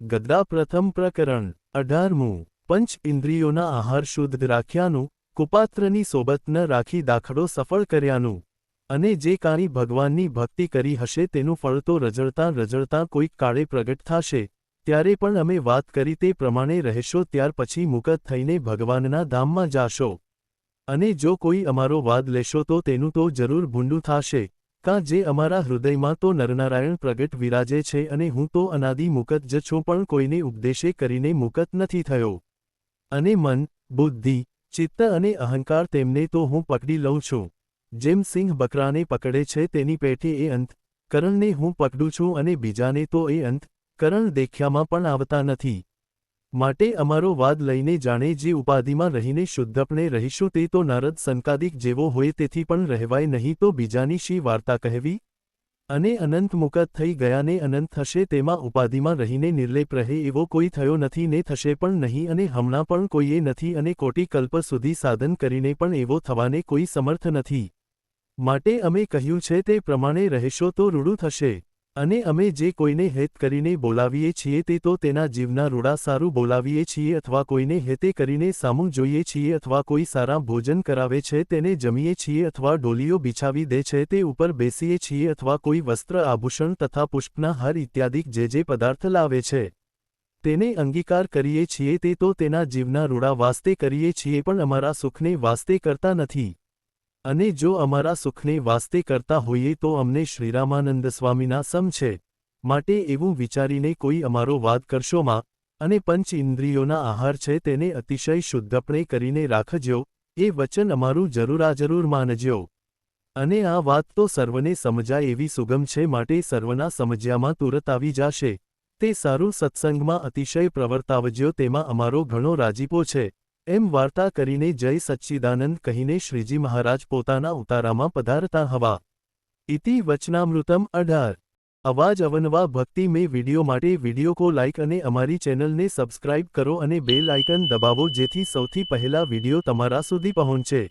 ગદ્દા પ્રથમ પ્રકરણ અઢારમું પંચ ઇન્દ્રિયોના આહાર શુદ્ધ રાખ્યાનું, કુપાત્રની સોબત ન રાખી દાખલો સફળ કર્યાનું, અને જે કાંઈ ભગવાનની ભક્તિ કરી હશે તેનું ફળ તો રજળતાં રજળતાં કોઈક કાળે પ્રગટ થાશે, ત્યારે પણ અમે વાત કરી તે પ્રમાણે રહેશો ત્યાર પછી મુકત થઈને ભગવાનના ધામમાં જાશો. અને જો કોઈ અમારો વાદ લેશો તો તેનું તો જરૂર ભૂંડું થાશે. કાં જે અમારા હૃદયમાં તો નરનારાયણ પ્રગટ વિરાજે છે અને હું તો અનાદિ મુકત જ છું પણ કોઈને ઉપદેશે કરીને મુકત નથી થયો. અને મન, બુદ્ધિ, ચિત્ત અને અહંકાર તેમને તો હું પકડી લઉં છું. જેમ સિંહ બકરાને પકડે છે તેની પેઠે એ અંત, કરણને હું પકડું છું અને બીજાને તો એ અંત, કરણ દેખ્યામાં પણ આવતા નથી. માટે અમારો વાદ લઈને જાણે જે ઉપાધિમાં રહીને શુદ્ધપણે રહીશું તે તો નારદ સંકાદિક જેવો હોય તેથી પણ રહેવાય નહીં તો બીજાની શી વાર્તા કહેવી? અને અનંત મુકત થઈ ગયાને અનંત થશે તેમાં ઉપાધિમાં રહીને નિર્લેપ રહે એવો કોઈ થયો નથી ને થશે પણ નહીં અને હમણાં પણ કોઈએ નથી અને કોટી કલ્પ સુધી સાધન કરીને પણ એવો થવાને કોઈ સમર્થ નથી. માટે અમે કહ્યું છે તે પ્રમાણે રહેશો તો રૂડું થશે. અને અમે જે કોઈને હેત કરીને બોલાવીએ છીએ તે તો તેના જીવના રૂડા સારું બોલાવીએ છીએ અથવા કોઈને હેતે કરીને સામું જોઈએ છીએ અથવા કોઈ સારા ભોજન કરાવે છે તેને જમીએ છીએ અથવા ડોલીઓ બિછાવી દે છે તે ઉપર બેસીએ છીએ અથવા કોઈ વસ્ત્ર આભૂષણ તથા પુષ્પના હાર ઇત્યાદિક જે જે પદાર્થ લાવે છે તેને અંગીકાર કરીએ છીએ તે તો તેના જીવના રૂડા વાસ્તે કરીએ છીએ પણ અમારા સુખને વાસ્તે કરતા નથી. અને જો અમારા સુખને વાસ્તે કરતા હોઈએ તો અમને શ્રીરામાનંદ સ્વામીના સમ છે, માટે એવું વિચારીને કોઈ અમારો વાદ કરશોમાં અને પંચ ઇન્દ્રિયોના આહાર છે તેને અતિશય શુદ્ધપણે કરીને રાખજો, એ વચન અમારું જરૂરા જરૂર માનજો. અને આ વાત તો સર્વને સમજાય એવી સુગમ છે માટે સર્વના સમજ્યામાં તુરત આવી જાશે, તે સારું સત્સંગમાં અતિશય પ્રવર્તાવજો તેમાં અમારો ઘણો રાજીપો છે. એમ વાર્તા કરીને જય સચ્ચિદાનંદ કહીને શ્રીજી મહારાજ પોતાના ઉતારામાં પધારતા હવા. ઇતિ વચનામૃતમ અઢાર. અવાજ અવનવા ભક્તિ મેં વીડિયો માટે વીડિયો કો લાઇક અને અમારી ચેનલને સબસ્ક્રાઇબ કરો અને બેલ આઇકન દબાવો જેથી સૌથી પહેલા વીડિયો તમારા સુધી પહોંચે.